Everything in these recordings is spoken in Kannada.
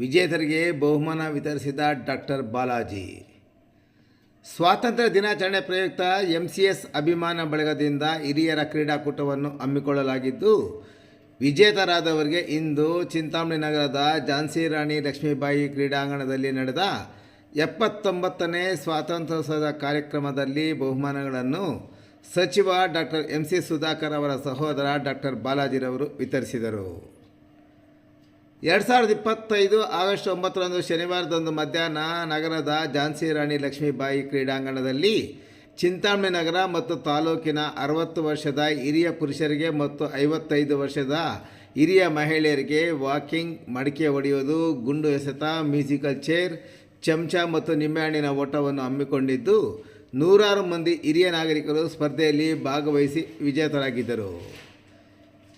ವಿಜೇತರಿಗೆ ಬಹುಮಾನ ವಿತರಿಸಿದ ಡಾಕ್ಟರ್ ಬಾಲಾಜಿ. ಸ್ವಾತಂತ್ರ್ಯ ದಿನಾಚರಣೆ ಪ್ರಯುಕ್ತ ಎಂ ಸಿ ಎಸ್ ಅಭಿಮಾನ ಬಳಗದಿಂದ ಹಿರಿಯರ ಕ್ರೀಡಾಕೂಟವನ್ನು ಹಮ್ಮಿಕೊಳ್ಳಲಾಗಿದ್ದು, ವಿಜೇತರಾದವರಿಗೆ ಇಂದು ಚಿಂತಾಮಣಿ ನಗರದ ಝಾನ್ಸಿ ರಾಣಿ ಲಕ್ಷ್ಮೀಬಾಯಿ ಕ್ರೀಡಾಂಗಣದಲ್ಲಿ ನಡೆದ ಎಪ್ಪತ್ತೊಂಬತ್ತನೇ ಸ್ವಾತಂತ್ರ್ಯೋತ್ಸವದ ಕಾರ್ಯಕ್ರಮದಲ್ಲಿ ಬಹುಮಾನಗಳನ್ನು ಸಚಿವ ಡಾಕ್ಟರ್ ಎಂ ಸಿ ಸುಧಾಕರ್ ಅವರ ಸಹೋದರ ಡಾಕ್ಟರ್ ಬಾಲಾಜಿರವರು ವಿತರಿಸಿದರು. ಎರಡು ಸಾವಿರದ ಇಪ್ಪತ್ತೈದು ಆಗಸ್ಟ್ ಒಂಬತ್ತರಂದು ಶನಿವಾರದಂದು ಮಧ್ಯಾಹ್ನ ನಗರದ ಝಾನ್ಸಿ ರಾಣಿ ಲಕ್ಷ್ಮೀಬಾಯಿ ಕ್ರೀಡಾಂಗಣದಲ್ಲಿ ಚಿಂತಾಮಣಿ ನಗರ ಮತ್ತು ತಾಲೂಕಿನ ಅರವತ್ತು ವರ್ಷದ ಹಿರಿಯ ಪುರುಷರಿಗೆ ಮತ್ತು ಐವತ್ತೈದು ವರ್ಷದ ಹಿರಿಯ ಮಹಿಳೆಯರಿಗೆ ವಾಕಿಂಗ್, ಮಡಿಕೆ ಹೊಡೆಯುವುದು, ಗುಂಡು ಎಸೆತ, ಮ್ಯೂಸಿಕಲ್ ಚೇರ್, ಚಮಚ ಮತ್ತು ನಿಂಬೆಹಣ್ಣಿನ ಓಟವನ್ನು ಹಮ್ಮಿಕೊಂಡಿದ್ದು, ನೂರಾರು ಮಂದಿ ಹಿರಿಯ ನಾಗರಿಕರು ಸ್ಪರ್ಧೆಯಲ್ಲಿ ಭಾಗವಹಿಸಿ ವಿಜೇತರಾಗಿದ್ದರು.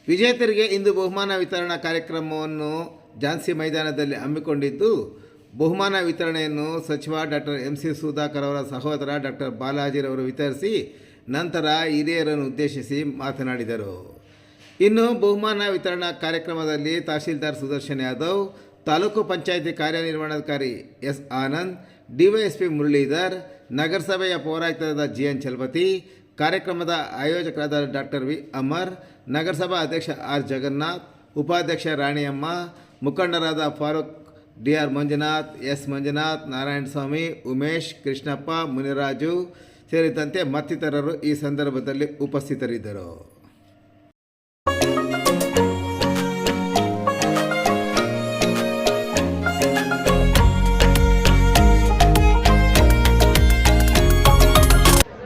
ವಿಜೇತರಿಗೆ ಇಂದು ಬಹುಮಾನ ವಿತರಣಾ ಕಾರ್ಯಕ್ರಮವನ್ನು ಝಾನ್ಸಿ ಮೈದಾನದಲ್ಲಿ ಹಮ್ಮಿಕೊಂಡಿದ್ದು, ಬಹುಮಾನ ವಿತರಣೆಯನ್ನು ಸಚಿವ ಡಾಕ್ಟರ್ ಎಂ ಸಿ ಸುಧಾಕರ್ ಅವರ ಸಹೋದರ ಡಾಕ್ಟರ್ ಬಾಲಾಜಿರವರು ವಿತರಿಸಿ, ನಂತರ ಹಿರಿಯರನ್ನು ಉದ್ದೇಶಿಸಿ ಮಾತನಾಡಿದರು. ಇನ್ನು ಬಹುಮಾನ ವಿತರಣಾ ಕಾರ್ಯಕ್ರಮದಲ್ಲಿ ತಹಶೀಲ್ದಾರ್ ಸುದರ್ಶನ್ ಯಾದವ್, ತಾಲೂಕು ಪಂಚಾಯಿತಿ ಕಾರ್ಯನಿರ್ವಹಣಾಧಿಕಾರಿ ಎಸ್ ಆನಂದ್, ಡಿವೈಎಸ್ಪಿ ಮುರಳೀಧರ್, ನಗರಸಭೆಯ ಪೌರಾಯುಕ್ತರಾದ ಜಿ ಎನ್ ಚಲಪತಿ, ಕಾರ್ಯಕ್ರಮದ ಆಯೋಜಕರಾದ ಡಾಕ್ಟರ್ ವಿ ಅಮರ್ ನಗರಸಭಾ ಅಧ್ಯಕ್ಷ ಆರ್ ಜಗನ್ನಾಥ್, ಉಪಾಧ್ಯಕ್ಷ ರಾಣಿಯಮ್ಮ, ಮುಖಂಡರಾದ Farooq D R Manjunath, S Manjunath Narayanaswamy Umesh, Krishnappa, Muniraju ಸೇರಿದಂತೆ ಮತ್ತಿತರರು ಈ ಸಂದರ್ಭದಲ್ಲಿ ಉಪಸ್ಥಿತರಿದ್ದರು.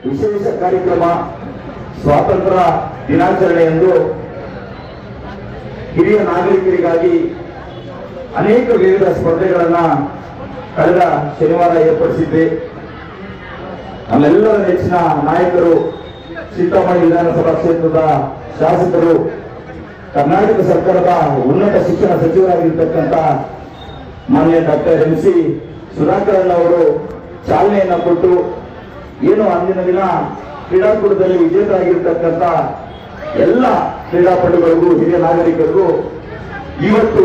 ವಿಶೇಷ ಕಾರ್ಯಕ್ರಮ, ಸ್ವಾತಂತ್ರ್ಯ ದಿನಾಚರಣೆಯಂದು ಹಿರಿಯ ನಾಗರಿಕರಿಗಾಗಿ ಅನೇಕ ವಿವಿಧ ಸ್ಪರ್ಧೆಗಳನ್ನ ಕಳೆದ ಶನಿವಾರ ಏರ್ಪಡಿಸಿದ್ದೆ ನಮ್ಮೆಲ್ಲರ ನೆಚ್ಚಿನ ನಾಯಕರು ಚಿಂತಾಮಣಿ ವಿಧಾನಸಭಾ ಕ್ಷೇತ್ರದ ಶಾಸಕರು, ಕರ್ನಾಟಕ ಸರ್ಕಾರದ ಉನ್ನತ ಶಿಕ್ಷಣ ಸಚಿವರಾಗಿರ್ತಕ್ಕಂಥ ಮಾನ್ಯ ಡಾಕ್ಟರ್ ಎಂ ಸಿ ಸುಧಾಕರಣ್ಣ ಅವರು ಚಾಲನೆಯನ್ನ ಕೊಟ್ಟು, ಏನು ಅಂದಿನ ದಿನ ಕ್ರೀಡಾಕೂಟದಲ್ಲಿ ವಿಜೇತರಾಗಿರ್ತಕ್ಕಂಥ ಎಲ್ಲ ಕ್ರೀಡಾಪಟುಗಳಿಗೂ ಹಿರಿಯ ನಾಗರಿಕರಿಗೂ ಇವತ್ತು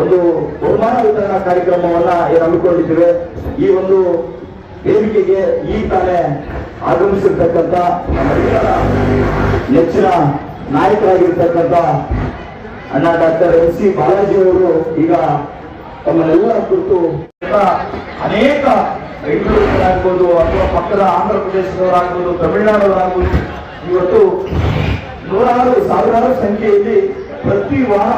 ಒಂದು ಬಹುಮಾನ ವಿತರಣಾ ಕಾರ್ಯಕ್ರಮವನ್ನ ಏನು ಹಮ್ಮಿಕೊಂಡಿದ್ದೇವೆ, ಈ ಒಂದು ವೇದಿಕೆಗೆ ಈ ತಾನೇ ಆಗಮಿಸಿರ್ತಕ್ಕಂಥ ನೆಚ್ಚಿನ ನಾಯಕರಾಗಿರ್ತಕ್ಕಂಥ ಅಣ್ಣ ಡಾಕ್ಟರ್ ಎಂ ಸಿ ಬಾಲಾಜಿ ಅವರು ಈಗ ತಮ್ಮನ್ನೆಲ್ಲ ಕುರಿತು ಅನೇಕ ಬೆಂಗಳೂರಿನವರಾಗ್ಬೋದು ಅಥವಾ ಪಕ್ಕದ ಆಂಧ್ರ ಪ್ರದೇಶದವರಾಗ್ಬೋದು ತಮಿಳುನಾಡವರಾಗ್ಬೋದು ಇವತ್ತು ನೂರಾರು ಸಾವಿರಾರು ಸಂಖ್ಯೆಯಲ್ಲಿ ಪ್ರತಿ ವಾರ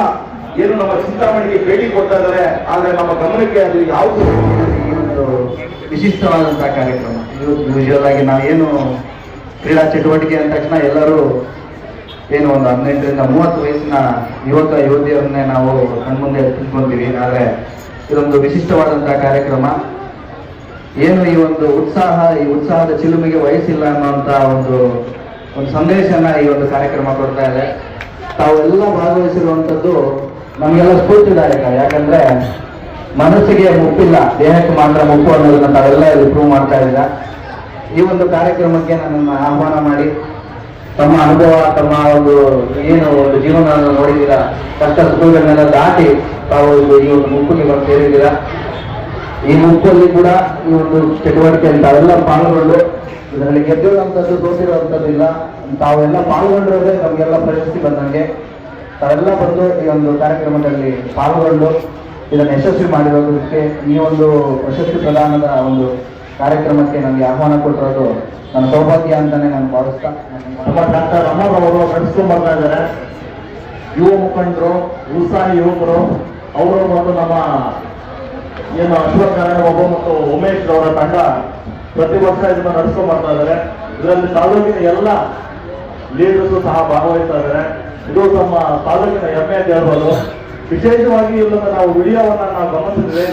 ಏನು ನಮ್ಮ ಚಿಂತಾಮಣಿಗೆ ಭೇಟಿ ಕೊಡ್ತಾ ಇದ್ದಾರೆ. ಆದ್ರೆ ನಮ್ಮ ಗಮನಕ್ಕೆ ಅದು ಯಾವುದು? ವಿಶಿಷ್ಟವಾದಂತಹ ಕಾರ್ಯಕ್ರಮ. ಯೂಶುವಲ್ ಆಗಿ ನಾವೇನು ಕ್ರೀಡಾ ಚಟುವಟಿಕೆ ಅಂದ ತಕ್ಷಣ ಎಲ್ಲರೂ ಏನು ಒಂದು ಹದಿನೆಂಟರಿಂದ ಮೂವತ್ತು ವಯಸ್ಸಿನ ಯುವಕ, ಯುವತಿಯರನ್ನೇ ನಾವು ಕಣ್ಮುಂದೆ ತಿಳ್ಕೊಂತೀವಿ ಆದರೆ ಇದೊಂದು ವಿಶಿಷ್ಟವಾದಂತಹ ಕಾರ್ಯಕ್ರಮ. ಏನು ಈ ಒಂದು ಉತ್ಸಾಹ, ಈ ಉತ್ಸಾಹದ ಚಿಲುಮೆಗೆ ವಯಸ್ಸಿಲ್ಲ ಅನ್ನುವಂತ ಒಂದು ಒಂದು ಸಂದೇಶನ ಈ ಒಂದು ಕಾರ್ಯಕ್ರಮ ಕೊಡ್ತಾ ಇದೆ. ತಾವೆಲ್ಲ ಭಾಗವಹಿಸಿರುವಂಥದ್ದು ನಮಗೆಲ್ಲ ಸ್ಫೂರ್ತಿದಾಯಕ. ಯಾಕಂದ್ರೆ ಮನಸ್ಸಿಗೆ ಮುಪ್ಪಿಲ್ಲ, ದೇಹಕ್ಕೆ ಮಾತ್ರ ಮುಪ್ಪು ಅನ್ನೋದನ್ನ ತಾವೆಲ್ಲ ಇಲ್ಲಿ ಪ್ರೂವ್ ಮಾಡ್ತಾ ಇದ್ದೀರಾ. ಈ ಒಂದು ಕಾರ್ಯಕ್ರಮಕ್ಕೆ ನನ್ನನ್ನು ಆಹ್ವಾನ ಮಾಡಿ, ತಮ್ಮ ಅನುಭವ, ತಮ್ಮ ಒಂದು ಏನು ಒಂದು ಜೀವನ ನೋಡಿದ್ದೀರಾ, ಕಷ್ಟ ಸುಖಗಳನ್ನೆಲ್ಲ ದಾಟಿ ತಾವು ಈ ಒಂದು ಮುಪ್ಪಿಗೆ ಬಂದು ಸೇರಿದ್ದೀರಾ. ಈ ಮುಪ್ಪಲ್ಲಿ ಕೂಡ ಈ ಒಂದು ಚಟುವಟಿಕೆ ತಾವೆಲ್ಲ ಪಾಲ್ಗೊಂಡು ಇದರಲ್ಲಿ ಗೆದ್ದಿರುವಂಥದ್ದು ತೋರಿಸಿರುವಂತದ್ದು ಇಲ್ಲ. ತಾವೆಲ್ಲ ಪಾಲ್ಗೊಂಡಿರೋದೇ ನಮಗೆಲ್ಲ ಪ್ರಶಸ್ತಿ ಬಂದಂಗೆ. ತಾವೆಲ್ಲ ಬಂದು ಈ ಒಂದು ಕಾರ್ಯಕ್ರಮದಲ್ಲಿ ಪಾಲ್ಗೊಂಡು ಇದನ್ನು ಯಶಸ್ವಿ ಮಾಡಿರೋದಕ್ಕೆ ಈ ಒಂದು ಪ್ರಶಸ್ತಿ ಪ್ರದಾನದ ಒಂದು ಕಾರ್ಯಕ್ರಮಕ್ಕೆ ನನಗೆ ಆಹ್ವಾನ ಕೊಟ್ಟಿರೋದು ನನ್ನ ಸೌಭಾಗ್ಯ ಅಂತಾನೆ ನಾನು ಭಾವಿಸ್ತಾ ನಮ್ಮ ಡಾಕ್ಟರ್ ನಮ್ಮ ನಡೆಸ್ಕೊಂಡು ಬರ್ತಾ ಇದ್ದಾರೆ. ಯುವ ಮುಖಂಡರು, ಉತ್ಸಾಹಿ ಯುವಕರು ಅವರು ಮತ್ತು ನಮ್ಮ ಏನು ಅಶ್ವಥ್ ನಾರಾಯಣ ಬಾಬು ಮತ್ತು ಉಮೇಶ್ ಅವರ ತಂಡ ಪ್ರತಿ ವರ್ಷ ಇದನ್ನ ನಡೆಸ್ಕೊಂಡ್ ಬರ್ತಾ ಇದ್ದಾರೆ ಇದರಲ್ಲಿ ತಾಲೂಕಿನ ಎಲ್ಲ ಲೀಡರ್ಸ್ ಸಹ ಭಾಗವಹಿಸ್ತಾ ಇದ್ದಾರೆ ಇದು ನಮ್ಮ ತಾಲೂಕಿನ ಹೆಮ್ಮೆ ಅಂತ ಹೇಳ್ಬೋದು. ವಿಶೇಷವಾಗಿ ಇಲ್ಲದ ನಾವು ವಿಡಿಯೋವನ್ನ ನಾವು ಗಮನಿಸಿದ್ರೆ,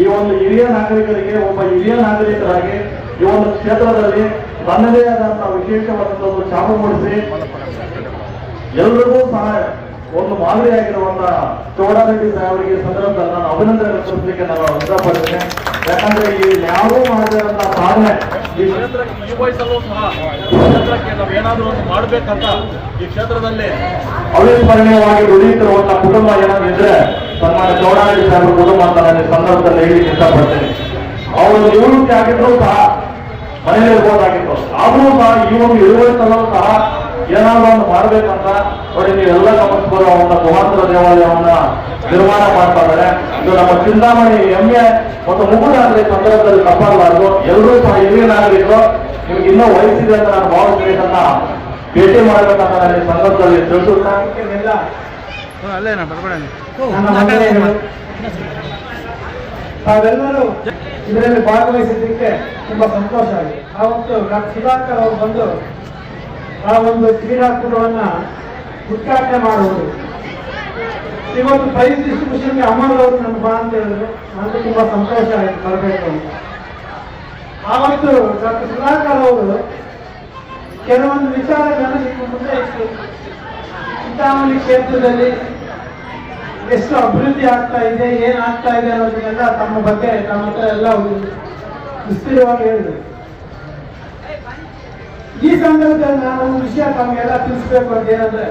ಈ ಒಂದು ಹಿರಿಯ ನಾಗರಿಕರಿಗೆ, ಒಬ್ಬ ಹಿರಿಯ ನಾಗರಿಕರಾಗಿ ಈ ಒಂದು ಕ್ಷೇತ್ರದಲ್ಲಿ ತನ್ನದೇ ಆದಂತಹ ವಿಶೇಷವಾದಂತಹ ಒಂದು ಚಾಪು ಮೂಡಿಸಿ ಎಲ್ಲರಿಗೂ ಸಹ ಒಂದು ಮಾದರಿಯಾಗಿರುವಂತಹ ಚೌಡಾರೆಡ್ಡಿ ಸಾಹೇಬರಿಗೆ ಸಂದರ್ಭದಲ್ಲಿ ನಾನು ಅಭಿನಂದನೆ ಸಲ್ಲಿಸಲಿಕ್ಕೆ ನಾನು ಇಷ್ಟಪಡ್ತೇನೆ ಯಾಕಂದ್ರೆ ಇಲ್ಲಿ ಯಾರೂ ಮಾಡಿದಂತಹ ಸಾಧನೆ ಈ ಈ ಕ್ಷೇತ್ರಕ್ಕೆ ಈ ವಯಸ್ಸಲ್ಲೂ ಸಹ ಈ ಕ್ಷೇತ್ರಕ್ಕೆ ನಾವು ಏನಾದರೂ ಒಂದು ಮಾಡಬೇಕಂತ ಈ ಕ್ಷೇತ್ರದಲ್ಲಿ ಅವಿಸ್ಮರಣೀಯವಾಗಿ ದುಡಿಯುತ್ತಿರುವಂತಹ ಕುಟುಂಬ ಏನಾದ್ರು ಇದ್ರೆ ಸನ್ಮಾನ್ಯ ಚೌಡಾರೆಡ್ಡಿ ಸಾಹೇಬರ ಕುಟುಂಬ ಅಂತ ನಾನು ಈ ಸಂದರ್ಭದಲ್ಲಿ ಹೇಳಿ ಇಷ್ಟಪಡ್ತೇನೆ. ಅವರು ನಿವೃತ್ತಿ ಆಗಿದ್ರು ಸಹ ಮನೆಯಲ್ಲಿ ಇರ್ಬೋದಾಗಿತ್ತು. ಆದರೂ ಸಹ ಈ ಒಂದು ಇಳುವರಿಸಲು ಸಹ ಏನಾದ್ರು ಒಂದು ಮಾಡ್ಬೇಕಂತ ನೋಡಿ ನೀವೆಲ್ಲ ಗಮನಿಸ್ಬೋದು ಅವನ್ನ ಕುಮಾರ ದೇವಾಲಯವನ್ನ ನಿರ್ಮಾಣ ಮಾಡ್ತಾ ಇದ್ದಾರೆ. ಇದು ನಮ್ಮ ಚಿಂತಾಮಣಿ ಹೆಮ್ಮೆ ಮತ್ತು ಈ ಸಂದರ್ಭದಲ್ಲಿ ತಪ್ಪಾಗಬಾರ್ದು ಎಲ್ಲರೂ ಸಹ ಹಿರಿಯ ನಾಗರಿಕರು ನಿಮ್ಗೆ ಇನ್ನೂ ವಯಸ್ಸಿದೆ ಅಂತ ನಾನು ಭಾವಿಸ್ತೀನಿ ಭೇಟಿ ಮಾಡ್ಬೇಕಂತ ನನಗೆ ಸಂದರ್ಭದಲ್ಲಿ ತಿಳಿಸುತ್ತಾ. ತಾವೆಲ್ಲರೂ ಇದರಲ್ಲಿ ಭಾಗವಹಿಸಿದ್ದಕ್ಕೆ ತುಂಬಾ ಸಂತೋಷ ಆಗಿದೆ. ಆ ಒಂದು ಸುಧಾಕರ್ ಅವರು ಬಂದು ಆ ಒಂದು ಕ್ರೀಡಾಕೂಟವನ್ನ ಉದ್ಘಾಟನೆ ಮಾಡುವುದು. ಇವತ್ತು ಪ್ರೈಸ್ ಡಿಸ್ಟ್ರಿಬ್ಯೂಷನ್ಗೆ ಅಮರ್ ಅವರು ನನ್ನ ಬಾ ಅಂತ ಹೇಳಿದ್ರು. ನನಗೆ ತುಂಬಾ ಸಂತೋಷ ಆಯ್ತು ಬರಬೇಕು ಆವತ್ತು ಡಾಕ್ಟರ್ ಸುಧಾಕರ್ ಅವರು ಕೆಲವೊಂದು ವಿಚಾರಗಳನ್ನು ನಿಮ್ಮ ಮುಂದೆ ಇಟ್ಟು ಚಿಂತಾಮಣಿ ಕ್ಷೇತ್ರದಲ್ಲಿ ಎಷ್ಟು ಅಭಿವೃದ್ಧಿ ಆಗ್ತಾ ಇದೆ ಏನಾಗ್ತಾ ಇದೆ ಅನ್ನೋದನ್ನೆಲ್ಲ ತಮ್ಮ ಬಗ್ಗೆ ತಮ್ಮ ಹತ್ರ ಎಲ್ಲ ವಿಸ್ತೀರ್ಣವಾಗಿ ಹೇಳಿದ್ರು. ಈ ಸಂದರ್ಭದಲ್ಲಿ ನಾನು ಒಂದು ವಿಷಯ ತಮಗೆಲ್ಲ ತಿಳಿಸ್ಬೇಕು ಅಂತ ಏನಂದ್ರೆ,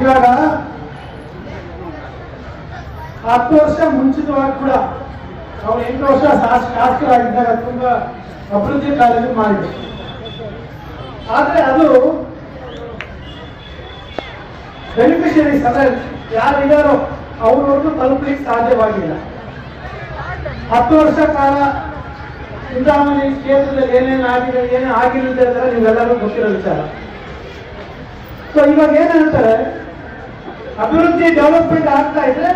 ಇವಾಗ ಹತ್ತು ವರ್ಷ ಮುಂಚಿತವಾಗಿ ಕೂಡ ಅವ್ರು ಎಂಟು ವರ್ಷ ಶಾಸ- ಶಾಸಕರಾಗಿದ್ದಾಗ ತುಂಬಾ ಅಭಿವೃದ್ಧಿ ಕಾರ್ಯ ಮಾಡಿದ್ರು. ಆದ್ರೆ ಅದು ಬೆನಿಫಿಷರೀಸ್ ಅಂದ್ರೆ ಯಾರಿದ್ದಾರೋ ಅವ್ರವರೆಗೂ ತಲುಪಲಿಕ್ಕೆ ಸಾಧ್ಯವಾಗಿಲ್ಲ. ಹತ್ತು ವರ್ಷ ಕಾಲ ಚಿಂತಾಮಣಿ ಕ್ಷೇತ್ರದಲ್ಲಿ ಏನೇನು ಆಗಿದೆ ಏನೇನು ಆಗಿರುತ್ತೆ ಅಂತ ನೀವೆಲ್ಲರೂ ಗೊತ್ತಿರೋ ವಿಚಾರ. ಸೊ ಇವಾಗ ಏನಂತಾರೆ ಅಭಿವೃದ್ಧಿ ಡೆವಲಪ್ಮೆಂಟ್ ಆಗ್ತಾ ಇದ್ರೆ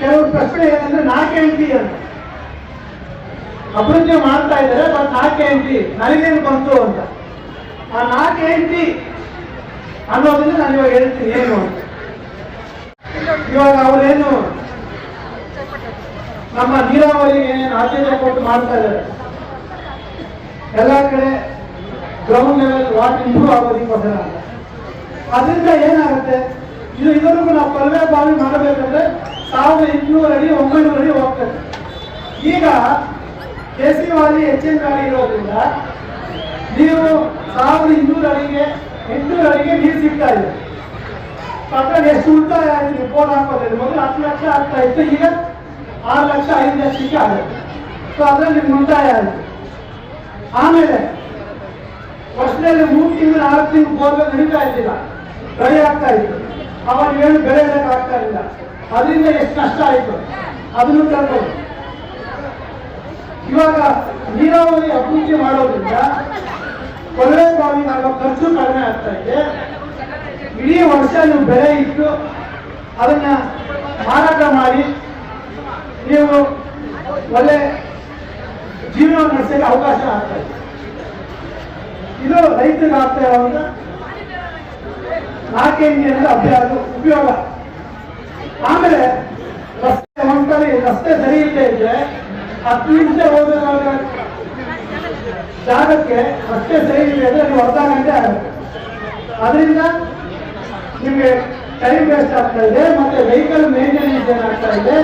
ಕೆಲವರು ಪ್ರಶ್ನೆ ಏನಂದ್ರೆ ನಾಲ್ಕು ಎಂಟಿ ಅಂತ. ಅಭಿವೃದ್ಧಿ ಮಾಡ್ತಾ ಇದ್ದಾರೆ ಬಟ್ ನಾಲ್ಕು ಎಂಟಿ ನನಗೇನು ಬಂತು ಅಂತ. ಆ ನಾಲ್ಕು ಎಂಟಿ ಅನ್ನೋದನ್ನ ನಾನು ಇವಾಗ ಹೇಳ್ತೀನಿ, ಏನು ಇವಾಗ ಅವರೇನು ನಮ್ಮ ನೀರಾವರಿಗೆ ಏನೇನು ಆದ್ಯತೆ ಕೊಟ್ಟು ಮಾಡ್ತಾ ಇದ್ದಾರೆ? ಎಲ್ಲ ಕಡೆ ಗ್ರೌಂಡ್ ಲೆವೆಲ್ ವಾಟರ್ ಇಂಪ್ರೂವ್ ಆಗೋದಿಕ್ಕೆ ಅಂತ ಅದರಿಂದ ಏನಾಗುತ್ತೆ? ಇದು ಇದರಿಗೂ ನಾವು ಕೊಳವೆ ಬಾವಿ ಮಾಡಬೇಕಂದ್ರೆ ಸಾವಿರದ ಎಂಟುನೂರು ಅಡಿ, ಒಂಬೈನೂರು ಅಡಿ ಹೋಗ್ತದೆ. ಈಗ K C valley H N valley ಇರೋದ್ರಿಂದ ನೀವು ಸಾವಿರದ ಇನ್ನೂರು ಅಡಿಗೆ, ಎಂಟುನೂರು ಅಡಿಗೆ ನೀರು ಸಿಗ್ತಾ ಇದೆ. ಪಕ್ಕ ಎಷ್ಟು ಉಳಿತಾಯ ಆಗಿದೆ ರಿಪೋರ್ಟ್ ಹಾಕೋದ್ರಲ್ಲಿ? ಮೊದಲು ಹತ್ತು ಲಕ್ಷ ಆಗ್ತಾ ಇತ್ತು, ಈಗ ಆರು ಲಕ್ಷ ಐದು ಲಕ್ಷಕ್ಕೆ ಆಗುತ್ತೆ ಸೊ ಅದರಲ್ಲಿ ಉಳಿತಾಯ ಆಯಿತು ಆಮೇಲೆ ವರ್ಷದಲ್ಲಿ ಮೂರು ತಿಂಗಳು ಆರು ತಿಂಗಳು ಬೋರ್ವೆಲ್ ನಡೀತಾ ಇದ್ದಿಲ್ಲ. ಡ್ರೈ ಆಗ್ತಾ ಇತ್ತು. ಅವಾಗ ಏನು ಬೆಳೆ ಆಗ್ತಾ ಇರಲಿಲ್ಲ ಅದರಿಂದ ಎಷ್ಟು ನಷ್ಟ ಆಯಿತು? ಅದನ್ನು ತರ್ಬೋದು. ಇವಾಗ ನೀರಾವರಿ ಅಭಿವೃದ್ಧಿ ಮಾಡೋದ್ರಿಂದ ಕೊಳವೆ ಬಾವಿ ಖರ್ಚು ಕಡಿಮೆ ಆಗ್ತಾ ಇದೆ. ಇಡೀ ವರ್ಷ ನೀವು ಬೆಳೆ ಇಟ್ಟು ಅದನ್ನ ಮಾರಾಟ ಮಾಡಿ ನೀವು ಒಳ್ಳೆ ಜೀವನ ನಡೆಸಲಿಕ್ಕೆ ಅವಕಾಶ ಆಗ್ತಾ ಇದೆ. ಇದು ರೈತರಿಗೆ ಆಗ್ತಾ ಇರುವಂತ ಅಂದ್ರೆ ಅಭ್ಯಾಸ ಉಪಯೋಗ. ಆಮೇಲೆ ರಸ್ತೆ ಹೊಂಟಲ್ಲಿ ರಸ್ತೆ ಸರಿ ಇಲ್ಲದೆ ಇದ್ರೆ ಹತ್ತು ನಿಮಿಷ ಹೋದಾಗ ಜಾಗಕ್ಕೆ ರಸ್ತೆ ಸರಿ ಇಲ್ಲ ಅಂದ್ರೆ ನೀವು ಅರ್ಧ ಗಂಟೆ ಆಗುತ್ತೆ. ಅದರಿಂದ ನಿಮಗೆ ಟೈಮ್ ವೇಸ್ಟ್ ಆಗ್ತಾ ಇದೆ, ಮತ್ತೆ ವೆಹಿಕಲ್ ಮೇಂಟೆನೆನ್ಸ್ ಏನಾಗ್ತಾ ಇದೆ,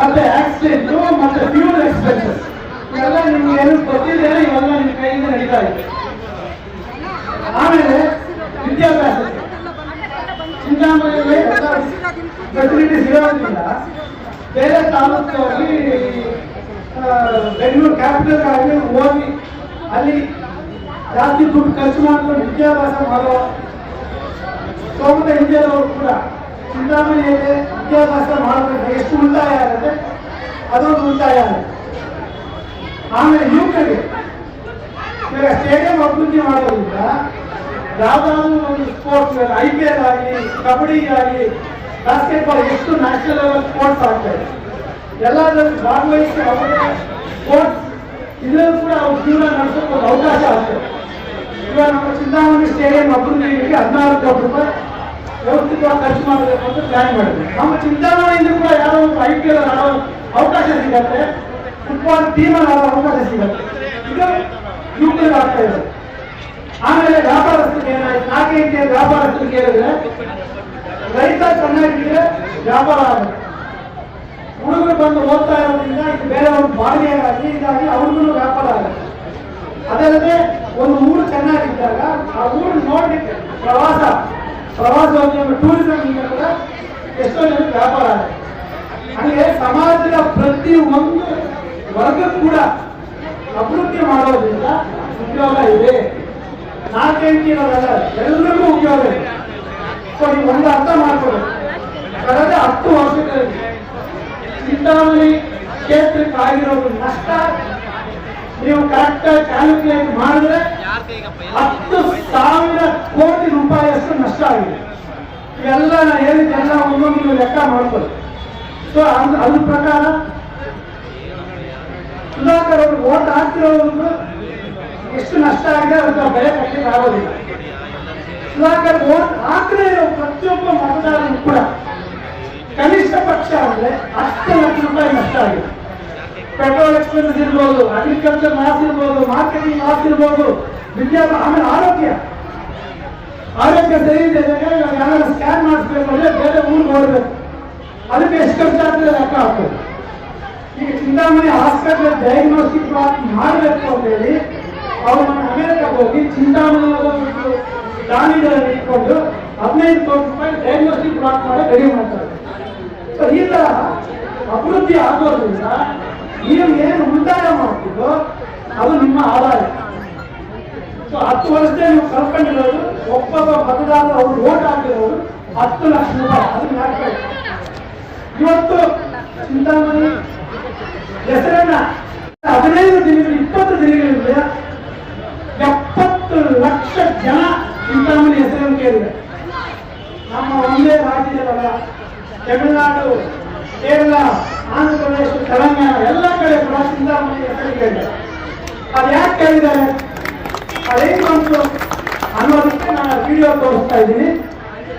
ಮತ್ತೆ ಆಕ್ಸಿಡೆಂಟ್ ಮತ್ತೆ ಫ್ಯೂಲ್ ಎಕ್ಸ್ಪೆನ್ಸಸ್ ಇವೆಲ್ಲ ನಿಮ್ಗೆ ಏನು ಗೊತ್ತಿದೆ ಇವೆಲ್ಲ ನಿಮ್ಮ ಕೈಯಿಂದ ನಡೀತಾ ಇದೆ. ಆಮೇಲೆ ವಿದ್ಯಾಭ್ಯಾಸ. ಚಿಂತಾಮಣಿಯಲ್ಲಿ ಫೆಸಿಲಿಟಿ ಸಿಗೋದ್ರಿಂದ ಬೇರೆ ತಾಲೂಕಲ್ಲಿ ಬೆಂಗಳೂರು ಕ್ಯಾಪಿಟಲ್ ಆಗಿ ಹೋಗಿ ಅಲ್ಲಿ ಜಾಸ್ತಿ ದುಡ್ಡು ಖರ್ಚು ಮಾಡ್ಕೊಂಡು ವಿದ್ಯಾಭ್ಯಾಸ ಮಾಡೋ ಸೋಮದ ಹಿಂದಿಯವರು ಕೂಡ ಚಿಂತಾಮಣಿಯಲ್ಲಿ ವಿದ್ಯಾಭ್ಯಾಸ ಮಾಡಬೇಕು ಎಷ್ಟು ಉಳಿತಾಯ ಆಗುತ್ತೆ, ಅದೊಂದು ಉಳಿತಾಯ ಆಗುತ್ತೆ. ಆಮೇಲೆ ಯುವಕರಿಗೆ ಸ್ಟೇಡಿಯಂ ಅಭಿವೃದ್ಧಿ ಮಾಡೋದ್ರಿಂದ ಯಾವ್ದಾದ್ರು ಒಂದು ಸ್ಪೋರ್ಟ್ಸ್ ಐ ಪಿ ಎಲ್ ಆಗಲಿ ಕಬಡ್ಡಿ ಆಗಲಿ ಬಾಸ್ಕೆಟ್ಬಾಲ್ ಎಷ್ಟು ನ್ಯಾಷನಲ್ ಲೆವೆಲ್ ಸ್ಪೋರ್ಟ್ಸ್ ಆಗ್ತಾ ಇದೆ. ಎಲ್ಲದರಲ್ಲಿ ಭಾಗವಹಿಸಿ ಅವರಿಗೆ ಸ್ಪೋರ್ಟ್ಸ್ ಇದರಲ್ಲೂ ಕೂಡ ಅವ್ರ ಜೀವನ ನಡೆಸೋಕೆ ಒಂದು ಅವಕಾಶ ಆಗ್ತದೆ. ಇವಾಗ ನಮ್ಮ ಚಿಂತಾಮಣಿ ಸ್ಟೇಡಿಯಂ ಅಭಿವೃದ್ಧಿಗೆ ಹದಿನಾರು ಕೋಟಿ ರೂಪಾಯಿ ವ್ಯವಸ್ಥಿತವಾಗಿ ಖರ್ಚು ಮಾಡಬೇಕು ಅಂತ ಪ್ಲಾನ್ ಮಾಡಿದ್ವಿ. ನಮ್ಮ ಚಿಂತಾಮಣಿಯಿಂದ ಕೂಡ ಯಾರೋ ಒಂದು ಐ ಪಿ ಎಲ್ ಆಡೋ ಅವಕಾಶ ಸಿಗತ್ತೆ. ಫುಟ್ಬಾಲ್ ಟೀಮಲ್ಲಿ ಅವಕಾಶ ಸಿಗುತ್ತೆ. ಇದು ಯುವಕರಿಗೆ ಆಗ್ತಾ ಇದೆ. ಆಮೇಲೆ ವ್ಯಾಪಾರಸ್ಥರಿಗೆ ಏನಾಯ್ತು? ನಾಲ್ಕು ರೀತಿಯ ವ್ಯಾಪಾರಸ್ಥರಿಗೆ ಹೇಳಿದ್ರೆ ರೈತ ಚೆನ್ನಾಗಿದ್ರೆ ವ್ಯಾಪಾರ ಆಗುತ್ತೆ. ಹುಡುಗರು ಬಂದು ಓದ್ತಾ ಇರೋದ್ರಿಂದ ಇದು ಬೇರೆ ಒಂದು ಬಾಡಿಗೆಯಾಗಿ ಇದಾಗಿ ಅವ್ರಿಗೂ ವ್ಯಾಪಾರ ಆಗುತ್ತೆ. ಅದಲ್ಲದೆ ಒಂದು ಊರು ಚೆನ್ನಾಗಿದ್ದಾಗ ಆ ಊರು ನೋಡ್ಲಿಕ್ಕೆ ಪ್ರವಾಸ ಪ್ರವಾಸೋದ್ಯಮ ಟೂರಿಸಂ ಇಂದ ಕೂಡ ಎಷ್ಟೋ ಜನ ವ್ಯಾಪಾರ ಆಗುತ್ತೆ. ಹಾಗೆ ಸಮಾಜದ ಪ್ರತಿ ಒಂದು ವರ್ಗ ಕೂಡ ಅಭಿವೃದ್ಧಿ ಮಾಡೋದ್ರಿಂದ ಉದ್ಯೋಗ ಇದೆ. ನಾಲ್ಕೈದು ಎಲ್ಲರಿಗೂ ಉದ್ಯೋಗ ಇದೆ. ಸೊ ನೀವು ಒಂದು ಅರ್ಥ ಮಾಡ್ಕೊಳ್ಳಿ. ಕಳೆದ ಹತ್ತು ವರ್ಷಗಳಲ್ಲಿ ಚಿಂತಾಮಣಿ ಕ್ಷೇತ್ರಕ್ಕೆ ಆಗಿರೋದು ನಷ್ಟ. ನೀವು ಕರೆಕ್ಟ್ ಕ್ಯಾಲ್ಕುಲೇಟ್ ಮಾಡಿದ್ರೆ ಹತ್ತು ಸಾವಿರ ಕೋಟಿ ರೂಪಾಯಿಯಷ್ಟು ನಷ್ಟ ಆಗಿದೆ. ಇವೆಲ್ಲ ನಾನು ಹೇಳಿದ್ದೆಲ್ಲ ಒಂದೊಂದು ನೀವು ಲೆಕ್ಕ ಮಾಡ್ಕೊಳ್ಳಿ. ಸೊ ಅದ್ ಅದ್ರ ಪ್ರಕಾರ ಸುಧಾಕರ್ ಅವರು ಓಟ್ ಹಾಕ್ತಿರೋದು ಎಷ್ಟು ನಷ್ಟ ಆಗಿದೆ ಅದಕ್ಕೆ ಬೆಲೆ ಕಟ್ಟಲಿಕ್ಕೆ ಆಗೋದಿಲ್ಲ. ಸುಧಾಕರ್ ಓಟ್ ಹಾಕದೇ ಇರೋ ಪ್ರತಿಯೊಬ್ಬ ಮತದಾರರು ಕೂಡ ಕನಿಷ್ಠ ಪಕ್ಷ ಅಂದ್ರೆ ಹತ್ತು ಲಕ್ಷ ರೂಪಾಯಿ ನಷ್ಟ ಆಗಿದೆ. ಪೆಟ್ರೋಲ್ ಎಕ್ಸ್ಪೆನ್ಸ್ ಇರ್ಬೋದು ಅಗ್ರಿಕಲ್ಚರ್ ಮಾಸ್ ಇರ್ಬೋದು ಮಾರ್ಕೆಟಿಂಗ್ ಮಾಸ್ ಇರ್ಬೋದು ವಿದ್ಯಾಭ್ಯಾಸ ಆಮೇಲೆ ಆರೋಗ್ಯ. ಆರೋಗ್ಯ ಸರಿ ಇದೆ ಯಾರು ಸ್ಕ್ಯಾನ್ ಮಾಡಿಸ್ಬೇಕು ಅಂದ್ರೆ ಬೇರೆ ಊರಿಗೆ ಹೋಗ್ಬೇಕು. ಅದಕ್ಕೆ ಎಷ್ಟು ಖರ್ಚಾಗ್ತದೆ ಲೆಕ್ಕ ಹಾಕ್ಬೇಕು ಈಗ ಚಿಂತಾಮಣಿ ಹಾಸ್ಪಿಟಲ್ ಡಯಾಗ್ನೋಸ್ಟಿಕ್ ಮಾಡಬೇಕು ಅಂತ ಹೇಳಿ ಅವರು ನಮ್ಮ ಅಮೆರಿಕ ಹೋಗಿ ಚಿಂತಾಮಣಿ ದಾನಿಗಳನ್ನು ಇಟ್ಕೊಂಡು ಹದಿನೈದು ಸಾವಿರ ರೂಪಾಯಿ ಡಯಾಗ್ನೋಸ್ಟಿಕ್ ಬ್ಲಾಕ್ ಮಾಡಿ ರೆಡಿ ಮಾಡ್ತಾರೆ. ಸೊ ಈ ತರ ಅಭಿವೃದ್ಧಿ ಆಗೋದ್ರಿಂದ ನೀವು ಏನು ಉಳಿತಾಯ ಮಾಡ್ತಿದ್ದೋ ಅದು ನಿಮ್ಮ ಆದಾಯ. ಸೊ ಹತ್ತು ವರ್ಷದಲ್ಲಿ ನೀವು ಕಳ್ಕೊಂಡಿರೋದು, ಒಬ್ಬೊಬ್ಬ ಮತದಾರರು ಅವರು ಓಟ್ ಹಾಕಿರೋರು ಹತ್ತು ಲಕ್ಷ ರೂಪಾಯಿ. ಅದನ್ನ ಇವತ್ತು ಚಿಂತಾಮಣಿ ಹೆಸರನ್ನ ಹದಿನೈದು ದಿನಗಳು, ಇಪ್ಪತ್ತು ದಿನಗಳಿಂದ ಎಪ್ಪತ್ತು ಲಕ್ಷ ಜನ ಚಿಂತಾಮಣಿ ಹೆಸರನ್ನು ಕೇಳಿದೆ. ನಮ್ಮ ಒಂದೇ ರಾಜ್ಯದಲ್ಲ ತಮಿಳುನಾಡು, ಕೇರಳ, ಆಂಧ್ರಪ್ರದೇಶ, ತೆಲಂಗಾಣ, ಎಲ್ಲ ಕಡೆ ಕೂಡ ಚಿಂತಾಮಣಿ ಹೆಸರು ಕೇಳಿದೆ. ಅದು ಯಾಕೆ ಕೇಳಿದ್ದಾರೆ? ಅದೇನು ಬಂತು ಅನ್ನೋದಕ್ಕೆ ನಾನು ವಿಡಿಯೋ ತೋರಿಸ್ತಾ ಇದ್ದೀನಿ.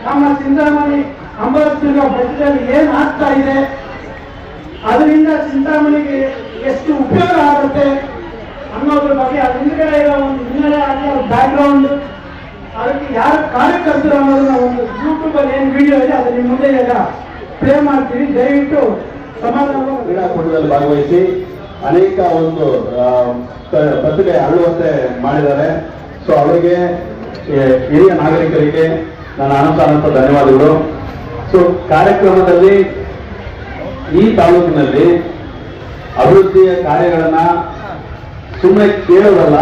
ನಮ್ಮ ಚಿಂತಾಮಣಿ ಅಂಬರದುರ್ಗ ಬೆಟ್ಟದಲ್ಲಿ ಏನು ಆಗ್ತಾ ಇದೆ? ಅದರಿಂದ ಚಿಂತಾಮಣಿಗೆ ಎಷ್ಟು ಉಪಯೋಗ ಆಗುತ್ತೆ ಅನ್ನೋದ್ರ ಬಗ್ಗೆ ಅದ್ರ ಹಿಂದ್ಗಡೆ ಇರೋ ಒಂದು ಹಿನ್ನೆಲೆ ಆಗಲಿ ಬ್ಯಾಕ್ಗ್ರೌಂಡ್ ಅದಕ್ಕೆ ಯಾರು ಕಾರ್ಯಕರ್ತರು ಅನ್ನೋದನ್ನ ಒಂದು ಯೂಟ್ಯೂಬ್ ಅಲ್ಲಿ ಏನು ವಿಡಿಯೋ ಇದೆ ಅದನ್ನ ಮುಂದೆ ಈಗ ಪ್ಲೇ ಮಾಡ್ತೀವಿ. ದಯವಿಟ್ಟು ಸಮಾಧಾನ ಕ್ರೀಡಾಕೂಟದಲ್ಲಿ ಭಾಗವಹಿಸಿ ಅನೇಕ ಒಂದು ಪ್ರತಿಭೆ ಅರಳುವಂತೆ ಮಾಡಿದ್ದಾರೆ. ಸೊ ಅವರಿಗೆ ಹಿರಿಯ ನಾಗರಿಕರಿಗೆ ನನ್ನ ಅನಂತ ಧನ್ಯವಾದಗಳು. ಸೊ ಕಾರ್ಯಕ್ರಮದಲ್ಲಿ ಈ ತಾಲೂಕಿನಲ್ಲಿ ಅಭಿವೃದ್ಧಿಯ ಕಾರ್ಯಗಳನ್ನ ಸುಮ್ಮನೆ ಕೇಳೋದಲ್ಲ,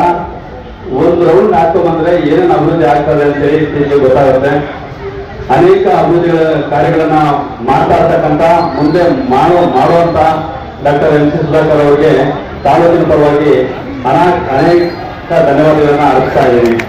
ಒಂದು ರೌಂಡ್ ಹಾಕೋ ಏನೇನು ಅಭಿವೃದ್ಧಿ ಆಗ್ತದೆ ಅಂತ ಹೇಳಿ ನಿಮಗೆ ಗೊತ್ತಾಗುತ್ತೆ. ಅನೇಕ ಅಭಿವೃದ್ಧಿ ಕಾರ್ಯಗಳನ್ನ ಮಾಡ್ತಾ ಇರ್ತಕ್ಕಂಥ, ಮುಂದೆ ಮಾಡೋ, ಮಾಡುವಂತ ಡಾಕ್ಟರ್ ಎಂ ಸಿ ಸುಧಾಕರ್ ಅವರಿಗೆ ತಾಲೂಕಿನ ಪರವಾಗಿ ಅನಾ- ಅನೇಕ ಧನ್ಯವಾದಗಳನ್ನ ಅರ್ಪಿಸ್ತಾ ಇದ್ದೀನಿ.